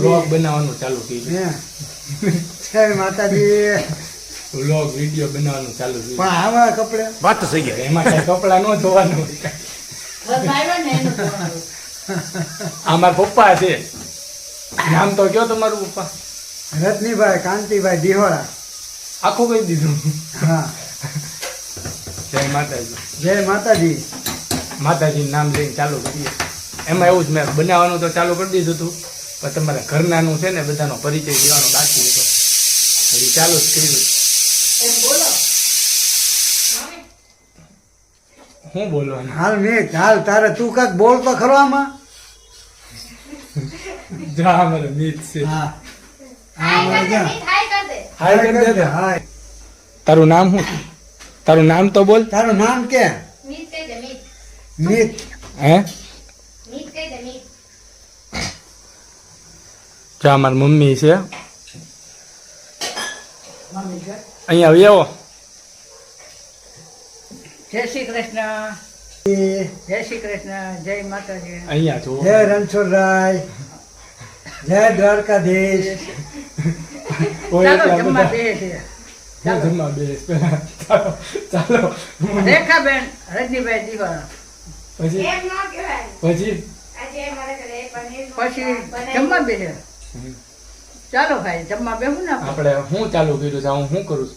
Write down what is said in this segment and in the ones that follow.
Blog બનાવવાનું ચાલુ કર્યું હે જય માતાજી. બ્લોગ વીડિયો બનાવવાનું ચાલુ પણ આમાં આવા કપડે? વાત થઈ ગયા એમાં કઈ કપડા ન ધોવાનું. હોય. પપ્પા છે. નામ તો કયો તમારું પપ્પા? રજનીભાઈ કાંતિભાઈ દિહોરા આખું કહી દીધું. હા. જય માતાજી. જય માતાજી. માતાજીનું નામ લઈને ચાલુ કરીએ. એમાં એવું જ મેં બનાવવાનું તો ચાલુ કરી દીધું હતું. પણ તમારા ઘરનાનું છે ને બધાનો પરિચય દેવાનો બાકી હતો. હજી ચાલુ જ કર્યું. બોલો. બોલવાનું? હાલ મેં હાલ તારે તું કાંઈક બોલ તો ખરો આમાં. જા અમારે મીત છે. હા. હા મારે. હાય કરી દે હાય તારું નામ શું તારું નામ તો બોલ. તારું નામ કે? મીત. હે? જા મારી મમ્મી છે. અહીંયા આવ્યો જય શ્રી કૃષ્ણ. જય શ્રી કૃષ્ણ. જય માતાજી. અહીંયા છો જય રણછોડરાય. જય દ્વારકાધીશ. ચાલો બેસ. રેખાબેન રજનીભાઈ દિવાળા પછી? પછી? પછી જમવા બે છે ચાલો ભાઈ જમવા બેહું ને આપણે? હું ચાલુ કર્યું છે હું શું કરું છું?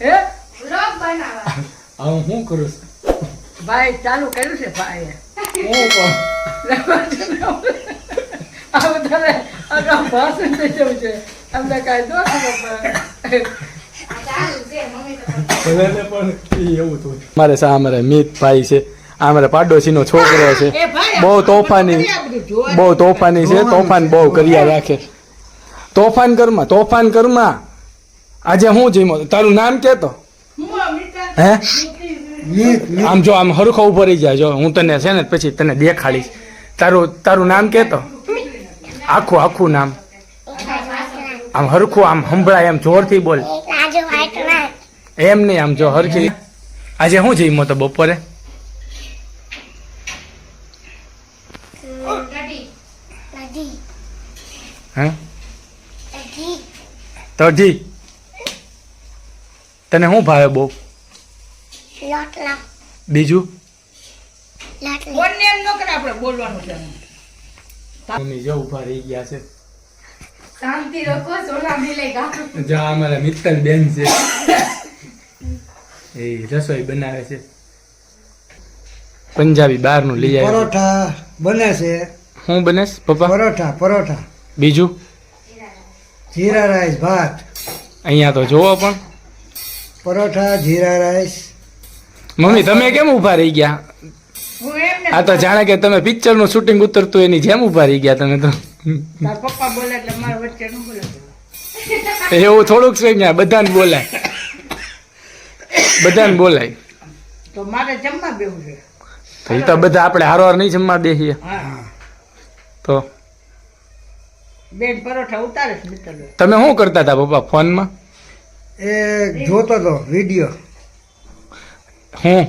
હે? શું કરું છું? ભાઈ ચાલુ કર્યું છે ભાઈ હું પણ આ બધાને અગાઉ ભાષણ જવું છે. અમને કાંઈ પણ એવું થયું. મારે સામે મિત ભાઈ છે. આ અમારે પાડોશીનો છોકરો છે. બહુ તોફાની. બહુ તોફાની છે. તોફાન બહુ કર્યા રાખે. તોફાન કરમાં તોફાન કરમાં. આજે હું જીમો? તારું નામ કે તો? હે આમ જો આમ હરખો ઊભો રહી જાય. જો હું તને છે ને પછી તને દેખાડીશ. તારું તારું નામ કે તો? આખું આખું નામ. આમ હરખું આમ સંભળાય એમ જોરથી બોલ. એમ નહીં આમ જો હરખી. આજે હું જઈમો તો બપોરે નદી હે? તઢી તને શું ભાવે બહુ? બીજું? લાટલી બોલને એમ ન કરે આપણે બોલવાનું છે. મમ્મી જો ઊભા રહી ગયા છે. શાંતિ રખો સોના મિલેગા જો અમારા મિત્તલ બેન છે. એ રસોઈ બનાવે છે. પંજાબી બહારનું લઈ આવે પરોઠા બને છે. શું બનેશ પપ્પા? પરોઠા પરોઠા. બીજું? જીરા રાઈસ ભાત. અહીંયા તો જોવો પણ. પરોઠા જીરા રાઈસ. મમ્મી તમે કેમ ઊભા રહી ગયા? હું એમ ને આ તો જાણે કે તમે પિક્ચરનું શૂટિંગ ઉતરતું એની જેમ ઊભા રહી ગયા તમે તો. પપ્પા બોલે એટલે મારા વચ્ચે નું બોલે. એવું થોડુંક છે ત્યાં બધાને બોલાય. બધાને બોલાય. તો મારે જમવા બેવું છે. તો એ તો બધા આપણે હારવાર નહીં જમવા બેસીએ હા. તો બેન પરોઠા ઉતારે છે મિત્ર તમે શું કરતા હતા પપ્પા ફોનમાં? એ જોતો તો વીડિયો. હું?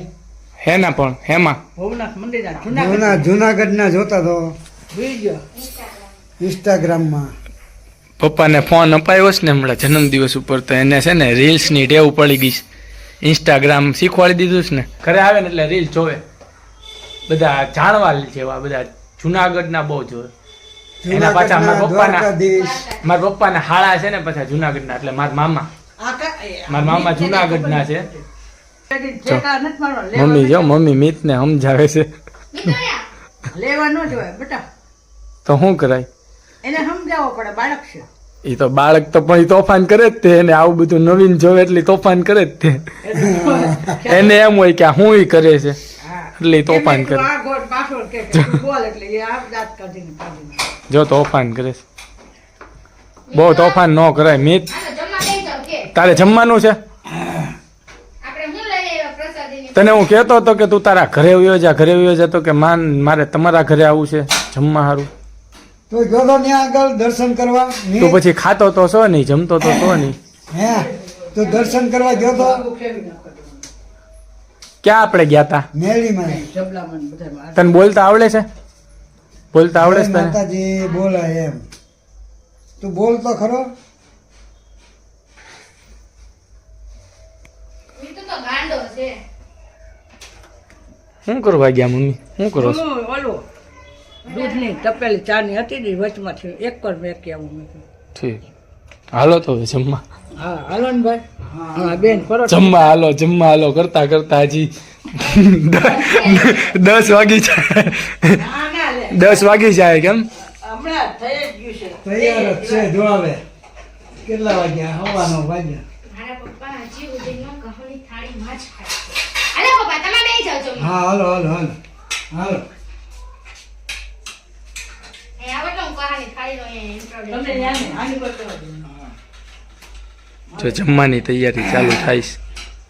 હેના પણ હેમાં? ભવનાથ મંદિર જૂના જુનાગઢ જુનાગઢના જોતા તો વીડિયો. ઇન્સ્ટાગ્રામમાં. પપ્પાને ફોન અપાયો છે ને હમણાં જન્મદિવસ ઉપર તો એને છે ને રીલ્સની ટેવ પડી ગઈ છે. ઇન્સ્ટાગ્રામ શીખવાડી દીધું છે ને. ઘરે આવે ને એટલે રીલ જોવે. બધા જાણવા જેવા બધા જુનાગઢના બહુ જોવે. એના પાછા મારા પપ્પાના મારા પપ્પાના હાળા છે ને પાછા જુનાગઢના એટલે મારા મામા. મારા મામા જુનાગઢના છે. મમ્મી જો મમ્મી મમ્મી મિતને સમજાવે છે. લેવા ન જોવાય બેટા. તો શું કરાય? એને સમજાવવો પડે બાળક છે. એ તો બાળક તો પણ તોફાન કરે જ તે એને આવું બધું નવીન જોવે એટલે તોફાન કરે જ તે. એને એમ હોય કે હું એ કરે છે. એટલે તોફાન કરે. જો તોફાન કરે બહુ તોફાન ન કરાય મિત. તારે જમવાનું છે? આપણે હું લઈ આવ્યા પ્રસાદીની? તને હું કહેતો હતો કે તું તારા ઘરે વયો જા ઘરે વયો જા તો કે માન મારે તમારા ઘરે આવવું છે જમવા સારું તો જોતો ત્યાં આગળ દર્શન કરવા તું પછી ખાતો તો છો નહીં જમતો તો છો નહીં. હે? તો દર્શન કરવા ગયો તો? ક્યાં આપણે ગયા તા? મેળીમાં. તને બોલતા આવડે છે? બોલતા આવડે છે માતાજી બોલાય એમ. તું બોલ તો ખરો. મીઠું તો ગાંડો છે. શું કરવા ગયા મમ્મી? શું કરો ઓલું દૂધની તપેલી ચાની હતી ને વચમાં વચમાંથી એક પર મેં કહેવું મેં ઠીક. હાલો તો જમવા. હા હાલો ને ભાઈ. હા બેન પરોઠા. જમવા હાલો જમવા હાલો. કરતા કરતા હજી દસ વાગી જાય. દસ વાગી જાય કેમ? હમણાં થઈ જ ગયું છે. તૈયાર જ છે જો આવે કેટલા વાગ્યા? હવાનો વાગ્યા. મારા પપ્પા હજી સુધી કહોની થાળીમાં જ ખાય છે. પપ્પા તમે બેસી જાઓ છો હા હાલો હાલો હાલો. હાલો. એ આવે તો કહાની થાળીનો અહીંયા તમને introduction ન્યાને આની પર જો જમવાની તૈયારી ચાલુ થાય છે.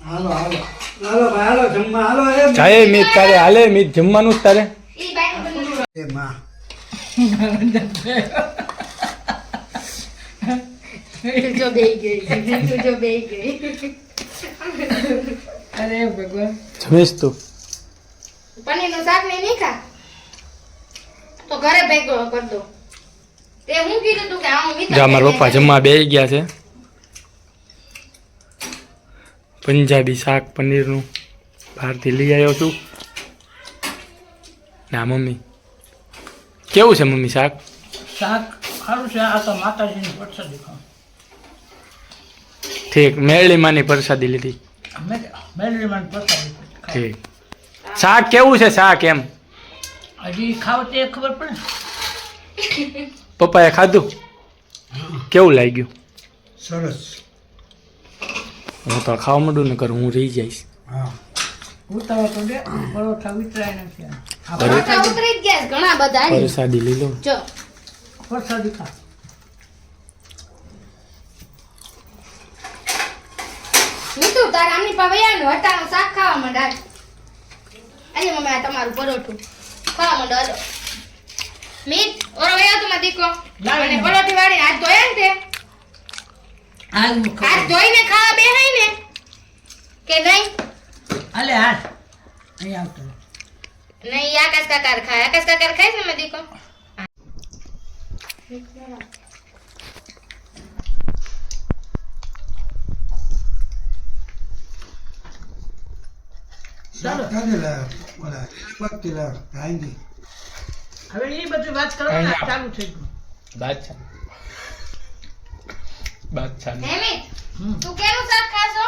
હાલો હાલો. હાલો ભાઈ હાલો જમવા. હાલો એમ જાય મીત તારે હાલે મીત જમવાનું જ તારે. એ માં તું જો બેહી ગઈ. તું જો બેહી ગઈ. અરે ભગવાન. જમીશ તું. પનીરનું શાક ને નહીં ખા? તો ઘરે ભેગો કર દો. તે હું કીધું તું કે આમ મીઠા જો અમારા પપ્પા જમવા બે ગયા છે. પંજાબી શાક પનીરનું. બહારથી લઈ આવ્યો છું. ના મમ્મી. કેવું છે મમ્મી શાક? શાક સારું છે આ તો માતાજીની પ્રસાદી ખાવ. ઠીક મેળીમાંની પ્રસાદી લીધી. મેલરીમાં પ્રસાદી ઠીક. શાક કેવું છે શાક એમ? હજી ખાવ તે ખબર પડે પપ્પાએ ખાધું? કેવું લાગ્યું? સરસ. હું તો ખાવા માંડું ને કર હું રહી જઈશ. હા. ઉતાવળ તો દે પરોઠા વિતરાય નથી પરોઠા ઉતરી ગયા ઘણા બધા પ્રસાદી લઈ જો. પ્રસાદી ખા. મીઠું તાર આમની પવૈયાનું હટાનું શાક ખાવા માંડ આજે મમ્મી આ તમારું પરોઠું. ખાવા માંડો હાલો. મીઠ ઓરો વયો તું મારો દીકરો. અને પરોઠી વાળી હાથ ધોયા ને તે. હાથ ખાવ ધોઈને ખાવા બેહાય ને. કે નહીં? હાલે હાલ. અહીં આવતો નહીં આકાશ કાકાર ખાય? આકાશ કાકાર ખાય છે મેં દીકો? હવે એ બધી વાત કરો ને ચાલુ થઈ ગયું. બાદશાહ. બાદશાહ. તું કેનું શાક ખાશો?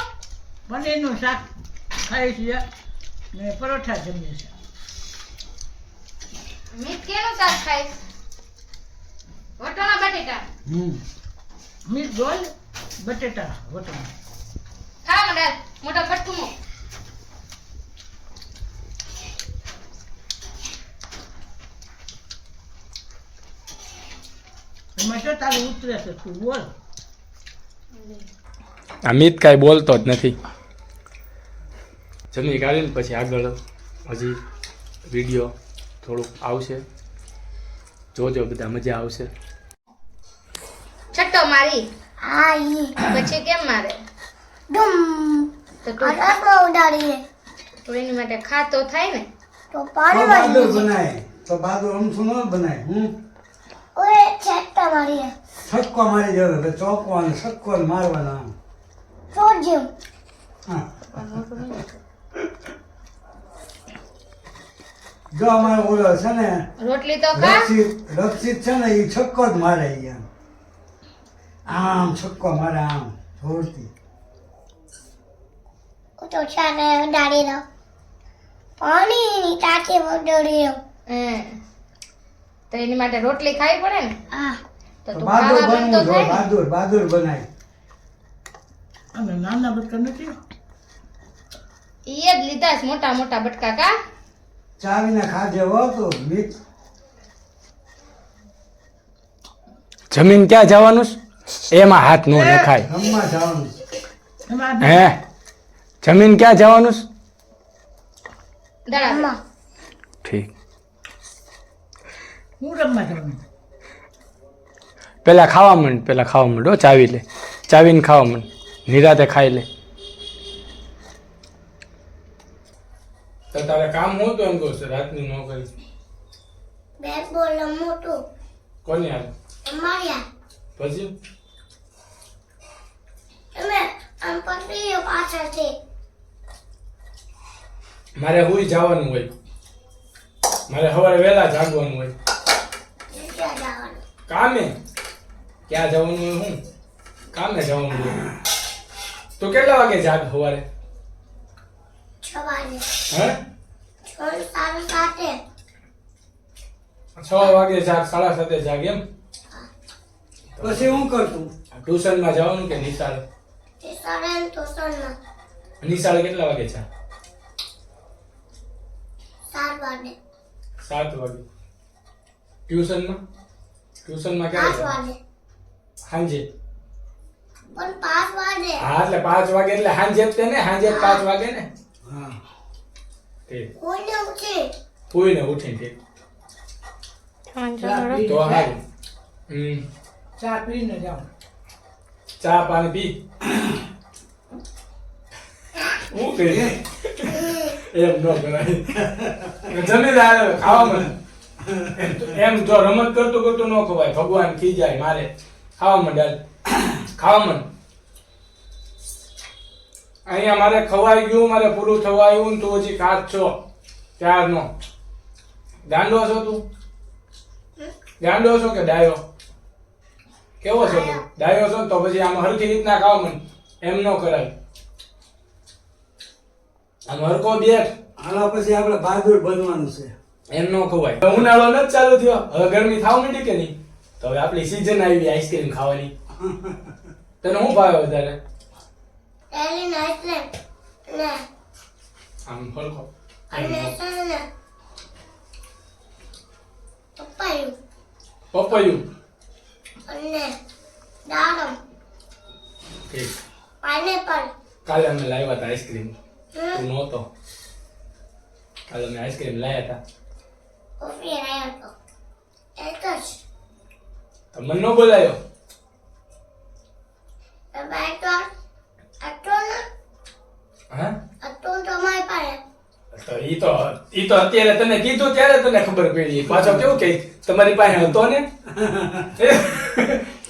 પનીરનું શાક ખાઈ છીએ. ને પરોઠા જમીએ છીએ. મીઠ કેનું શાક ખાય? વટાણા બટેટા? હમ. મીઠ ગોલ બટેટા વટાણા. ખા માંડ મોટા ફટકુમો મૂક. તારું ઉતરે છે તું બોલ. અમિત કાંઈ બોલતો જ નથી. જમી કાઢીને પછી આગળ હજી વીડિયો થોડુંક આવશે. જોજો બધા મજા આવશે. છટ્ટો મારી. હા ઈ. પછી કેમ મારે? ડમ. તો તું આટલો ઉડાડીએ. તો એની માટે ખાતો થાય ને? તો પાણી વાળી બનાય. તો બહાદુર અમથું ન બનાય હું ઓય છટ્ટો મારીએ. છક્કો મારી દેવો એટલે ચોકવાનો છક્કો મારવાનો આમ. સોજ્યું હા. જો અમારે ઓલો છે ને રોટલી તો ખા. રક્ષિત રક્ષિત છે ને એ છક્કો જ મારે અહીંયા. આમ છક્કો મારે આમ જોરથી. તો છાને ઉડાડી દઉં પાણીની ટાંકી ઉડાડી દઉં. તો એની માટે રોટલી ખાવી પડે ને? હા. તો તો તું બહાદુર ખાવા બનવું બનતો જો થાય બહાદુર બહાદુર બનાય. અને નાના બટકા નથી? ઈ જ લીધા છે મોટા મોટા બટકા કા? ચાવીને ખાજે હો તો મિત. જમીન ક્યાં જવાનું છે? એમાં હાથ ન નખાય રમવા જવાનું હે? જમીન ક્યાં જવાનું છે? દડા ઠીક. હું રમવા જવાનું? પેલા ખાવા મંડ પેલા ખાવા મંડ હો ચાવી લે. ચાવીને ખાવા મંડ. નિરાતે ખાઈ લે. તો તારે કામ હું તો એમ કહું છું રાતની નોકરી. બેટ બોલ મોટું. કોની હાલ? અમાર્યા પછી? તમે આમ પકડી પાછળથી મારે હુઈ જવાનું હોય. મારે સવારે વહેલા જાગવાનું હોય. કામે? ક્યાં જવાનું હોય હું? કામે જવાનું હોય. તો કેટલા વાગે જાગ સવારે? છ વાગે. હે? છ વાગે જાગ સાડા સાતે જાગ એમ? પછી હું કરતું ટ્યુશનમાં જવાનું કે નિશાળ? નિશાળ કેટલા વાગે છે? સાત વાગે. સાત વાગે. ટ્યુશનમાં? ટ્યુશનમાં ક્યારે વાગે. સાંજે? પણ પાંચ વાગે. હા એટલે પાંચ વાગે એટલે હાંજે જ ને સાંજે પાંચ વાગે ને? ઠીક કોઈને ઉઠે? કોઈને ઉઠી ઠીક તો હારું હમ. ચા પીને જાઓ. ચા પાણી પી. હું કહી એમ ન કરાય. જમી જાય ખાવામાં એમ એમ જો રમત કરતું કરતું ન ખવાય. ભગવાન ખી જાય મારે. ખાવા માંડ ખાવા માંડ અહીંયા મારે ખવાઈ ગયું મારે પૂરું થવાયું ને તું હજી કાચ છો. ત્યારનો. ગાંડો છો તું? ગાંડો છો કે ડાયો? કેવો છો તું? ડાયો. છો તો પછી આમ હરખી રીતના ખાવ માંડ એમ ન કરાય. આમ હરકો બેઠ. આના પછી આપણે બહાદુર બનવાનું છે. એમ ન ખવાય. ઉનાળો નથી ચાલુ થયો. હવે ગરમી થાવ માંડી કે નહીં? તો હવે આપણી સીઝન આવી આઈસ્ક્રીમ ખાવાની. તને શું ભાવે વધારે? એલી નાઈટલેન્ડ ને આમ હરખો અને છે ને પપ્પાયું પપૈયું અને દાડમ ઠીક પાઇનેપલ કાલે અમે લાવ્યા હતા આઈસ્ક્રીમ તું નહોતો કાલે અમે આઈસ્ક્રીમ લાવ્યા હતા કોફી આવ્યો તો એક જ તો મને ન બોલાયો બાઈક તો તો મારી પાસે. તો ઈ તો ઈ તો અત્યારે તને કીધું ત્યારે તને ખબર પડી. પાછો કેવું કે તમારી પાસે હતો ને?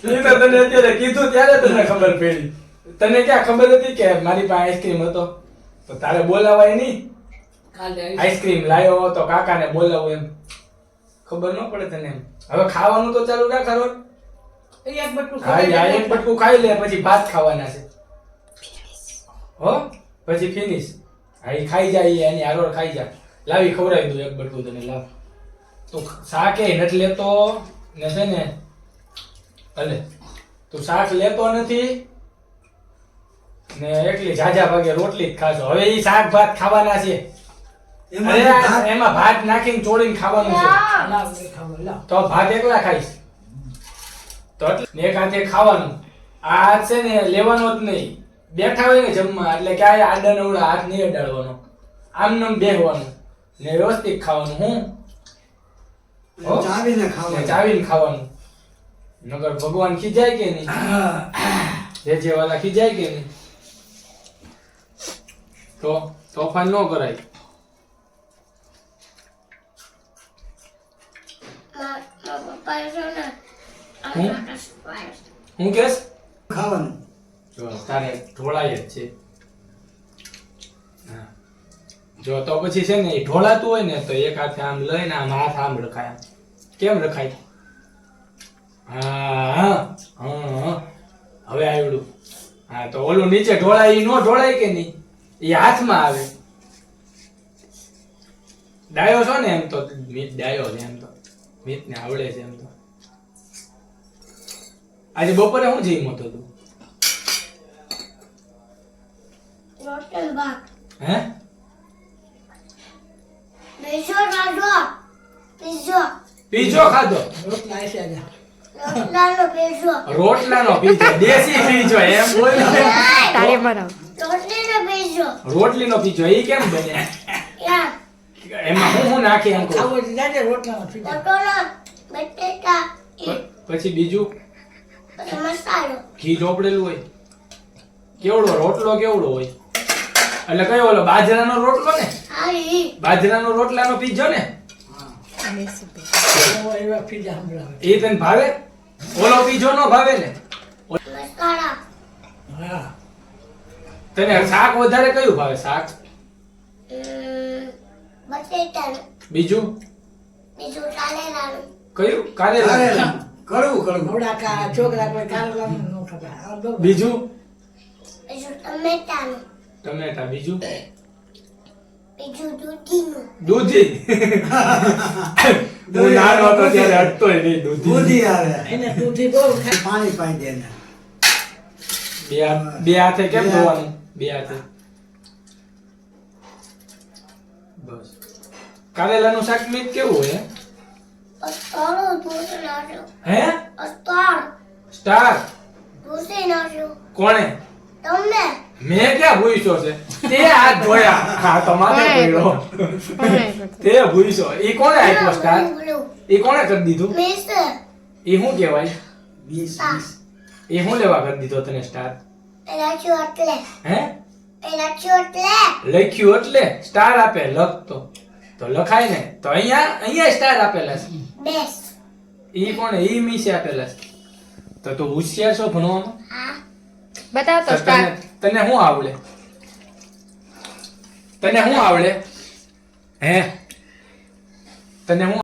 ઈ તો તને અત્યારે કીધું ત્યારે તને ખબર પડી. તને ક્યાં ખબર હતી કે મારી પાસે આઈસ્ક્રીમ હતો? તો તારે બોલાવાય નહીં. આઈસ્ક્રીમ લાવ્યો તો કાકાને બોલાવું એમ. ખબર ન પડે તને એમ. હવે ખાવાનું તો ચાલુ રાખ ખાઈ એક બટકું ખાઈ લે પછી ભાત ખાવાના છે. હો? પછી ફિનિશ હા એ ખાઈ જાય એની આરોળ ખાઈ જાય. લાવી ખવડાવી દઉં એક બટકું તને લાવ. તું શાકે નથી લેતો ને છે ને ભલે તું શાક લેતો નથી ને એટલી ઝાઝા ભાગે રોટલી જ ખાશો. હવે એ શાક ભાત ખાવાના છે. એમાં ભાત- નાખીને ચોળીને ખાવાનું છે. એ તો ભાત એકલા ખાઈશ. તો એક હાથે ખાવાનું. આ છે ને લેવાનો જ નહીં. બેઠા હોય ને જમવા એટલે ક્યાંય આડા નવડા હાથ નહીં અડાડવાનો આમ નમ બેહવાનું ને વ્યવસ્થિત ખાવાનું હું? ચાવીને ખાવાનું. ચાવીને ખાવાનું. નગર ભગવાન ખીજાય કે નહીં? જે જે વાલા ખીજાય કે નહીં? તો તોફાન ન કરાય. હું? કેસ? ખાવાનું. તારે ઢોળાય જ છે. જો તો પછી છે ને એ ઢોળાતું હોય ને તો એક હાથે આમ લઈને આમ હાથ આમ રખાય. કેમ રખાય? હા હા. હવે આવડું. હા, તો ઓલું નીચે ઢોળાય, ઈ નો ઢોળાય કે નહીં? એ હાથમાં આવે. ડાયો છો ને એમ તો, મીત ડાયો છે એમ તો. મીતને આવડે છે એમ તો. આજે બપોરે હું જઈ હતો તું? ખાધો. રોટલાનો રોટલાનો દેશી એમ બોલ. રોટલીનો પીઝો. રોટલીનો પીઝો ઈ કેમ બને? એમાં હું હું નાખી એમ કહું ખાવું જાજે રોટલાનો પીઝા. પટોળો બટેટા પછી બીજું? મસાલો. ઘી ચોપડેલું હોય. કેવડો? રોટલો કેવડો હોય? એટલે કયો ઓલો બાજરાનો રોટલો ને? બાજરાનો રોટલાનો પીજો ને? એ તને ભાવે? ઓલો પીજો નો ભાવે ને? તને શાક વધારે કયું ભાવે શાક? બીજું? બીજું કયું? કારેલા કારેલા કડવું કડવું. છોકરા કોઈ કારેલાનું ન ખબર આ બીજું? બીજું ટમેટાનું. ટમેટા બીજું? બીજું દૂધીનું. દૂધી. હું નાનો હતો ત્યારે હટતોય નહીં દૂધી. દૂધી આવે. એને દૂધી બહુ પાણી પાઈ દે બે બે હાથે કેમ ધોવાનું? બે હાથે. બસ. કારેલાનું શાક મીત કેવું હોય હે? અસ્તર સ્ટાર. કોણે? તમને? મેં ક્યાં ભૂસ્યો છે? તે હાથ ધોયા. હા તમારે ભૂલ્યો તે ભૂસ્યો એ કોણે આપ્યો સ્ટાર? એ ઈ કોણે કરી દીધું? એ શું કહેવાય? વીસ હા. શું લેવા કરી દીધો તને સ્ટાર? પેલા એટલે. હે? પેલા એટલે. લખ્યું એટલે? સ્ટાર આપે લખતો તો. લખાય ને. તો અહીંયા અહીંયા સ્ટાર આપેલા છે. એ કોણે? ઈ મીસે આપેલા છે. તો તું હોશિયાર છો ભણવામાં? હા. બતાવ તો સ્ટાર. તને શું આવડે? તને શું આવડે? હે? તને શું?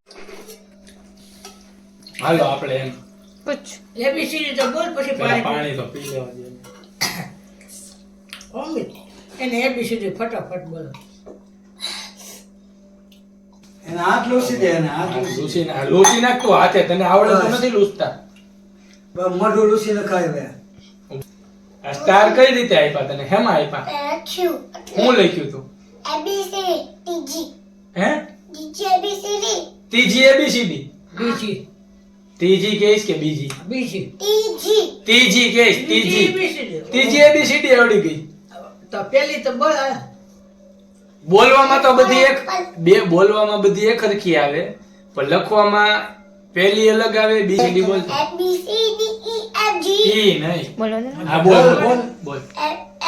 હાલો આપણે એમ. પૂછ. એબીસીડી તો બોલ પછી પાણી પાણી તો પી લેવા દે. ઓમી એને એબીસીડી ફટાફટ બોલો. એને હાથ લૂસી દે એને હાથ લૂસી ના લૂસી નાખ તું હાથે તને આવડે તો નથી લૂસતા મોઢું લૂસી નખાય હવે. આ સ્ટાર કઈ રીતે આપ્યા તને? હેમાં આપ્યા? લખ્યું હું લખ્યું તું? એબીસી ટીજી હે? ડીજી એબીસીડી ત્રીજી એબીસીડી બીજી. ત્રીજી કહીશ કે બીજી? બીજી. ટીજી ત્રીજી ત્રીજી એબીસીડી ત્રીજી એબીસીડી આવડી ગઈ. તો પેલી તો બોલ બોલવામાં તો બધી એક બે બોલવામાં બધી એક સરખી આવે પણ લખવામાં પહેલી અલગ આવે બીજી બોલ એબીસીડી ઈ એફ જી ઈ નહીં બોલો ને હા બોલ બોલ બોલ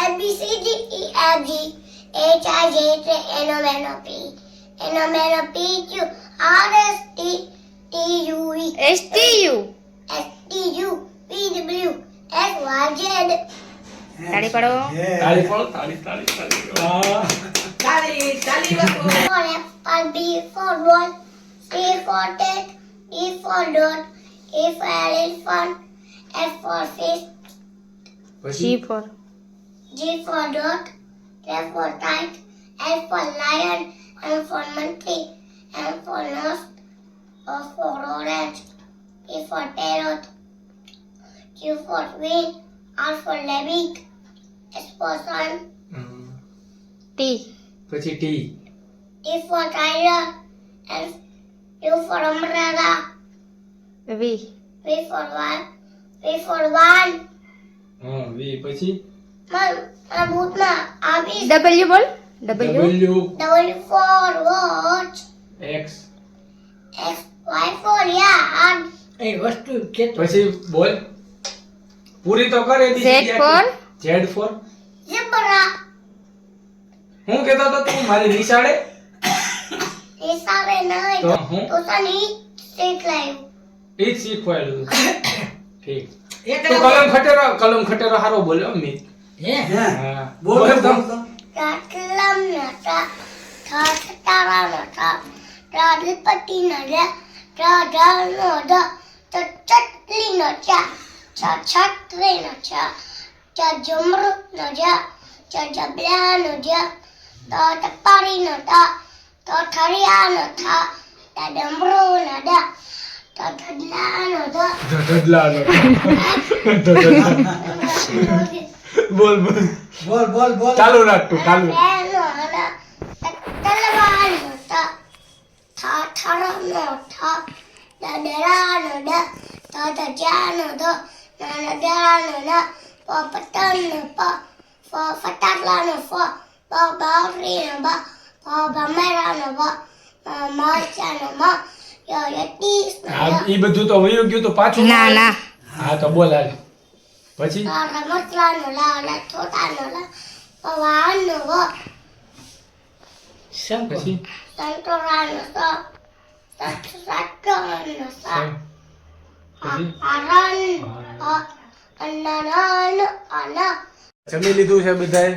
A B C D E F G H I J K એનો મેનો પી એનો મેનો P Q R S T T U E S T U S T U P W S Y Z તાળી પાડો હે. તાળી પાડો તાળી તાળી તાળી વાહ તાળી તાળી વાગો. for apple, B for ball, C for cat, E for dot, A for elephant, F for fish, પછી G for G for dot, K for kite, L for lion, M for monkey, M for nose, O for orange, P for parrot, Q for queen, R for rabbit, S for sun, hmm. T પછી T T for tiger, and U for umbrella, V V for one, V for one. હા V પછી? મન આ ભૂતમાં આવી W બોલ. W W. W for watch, X. X, Y for yard, એ વસ્તુ કેતો પછી બોલ. પૂરી તો કરે Z for? Z for? Zebra, હું કહેતો તો તું મારી નિશાળે? હિસાબે નહીં. તો હું? તો સની સ્ટેટ લાઈવ એ જ શીખવાડેલું ઠીક. તું કલમ ખટેરો કલમ ખટેરો હારો બોલ્યો મિત. હે? હે. બોલ બોલ તો. બોલ તો. રાટલમ નટા ઠાઠારા નટા રાધપતિ નડા રાધા નડા ચટલી નચા છછત્રી નચા ચજમર નજા તો ટપારી નટા તો ઠરિયા નથા તા ડમરો નડા બોલ બોલ. બોલ બોલ બોલ. ચાલુ રાખ તું ચાલુ. આ ઈ બધું તો વયું ગયું તો પાછું ના ના. હા તો બોલાલે પછી? પછી? જમી લીધું છે બધાએ?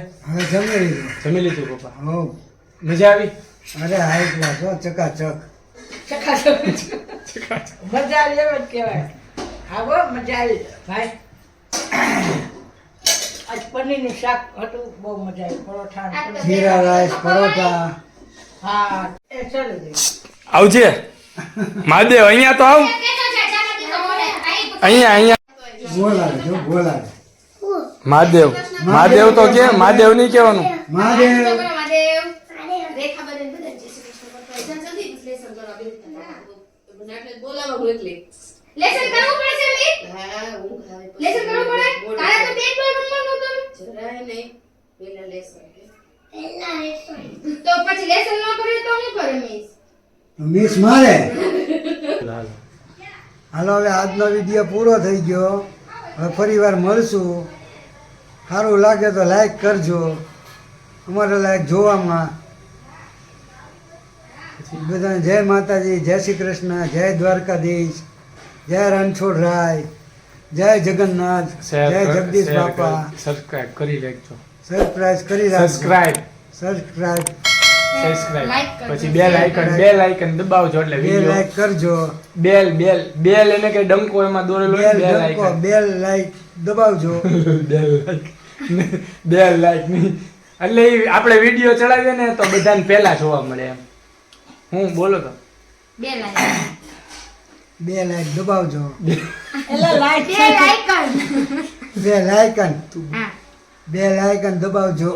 જમી લીધું. જમી લીધું પપ્પા? હો. મજા આવી? અરે હા એક હો ચકાચક. આવજે. મહાદેવ, અહીંયા તો આવ. અહીંયા અહીંયા. મહાદેવ મહાદેવ તો કે, મહાદેવ નહીં કહેવાનું. મહાદેવ. લેસન કરવું પડશે મીત લેસન કરવું પડે? તારે તો પેટ પર રમવાનું પેલા રેસો લેસન. તો પછી લેસન ન કરે તો હું કરે મિસ મિસ મારે? હાલો હવે આજનો વીડિયો પૂરો થઈ ગયો. હવે ફરી વાર મળશું. સારું લાગે તો લાઈક કરજો. અમારે લાયક જોવામાં બધાને જય માતાજી જય શ્રી કૃષ્ણ જય દ્વારકાધીશ જય રણછોડ રાય જય જગન્નાથ જય જગદીશ બાપા. સબસ્ક્રાઇબ કરી લેજો સબસ્ક્રાઇબ કરી રાખજો. સબસ્ક્રાઇબ સબસ્ક્રાઈબ સબસ્ક્રાઇબ પછી બેલ આઇકન બેલ આઇકન દબાવજો એટલે બે વિડિયો લાઈક કરજો. બેલ બેલ બેલ એને કે ડંકો એમાં દોરેલો બેલ ને, આઇકન બેલ લાઈક દબાવજો. બેલ લાઈક બેલ લાઈક એટલે આપણે વીડિયો ચડાવીએ ને તો બધાને પહેલા જોવા મળે એમ. હું બોલો તો. બે લાઈક બે લાઈક દબાવજો. એટલે લાઈક બે લાઈકન. બે લાયકન હા. બે લાયકન દબાવજો.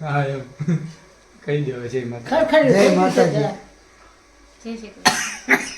હા એમ. કહી દેવા છે માતા જય માતાજી. જય શ્રી કૃષ્ણ.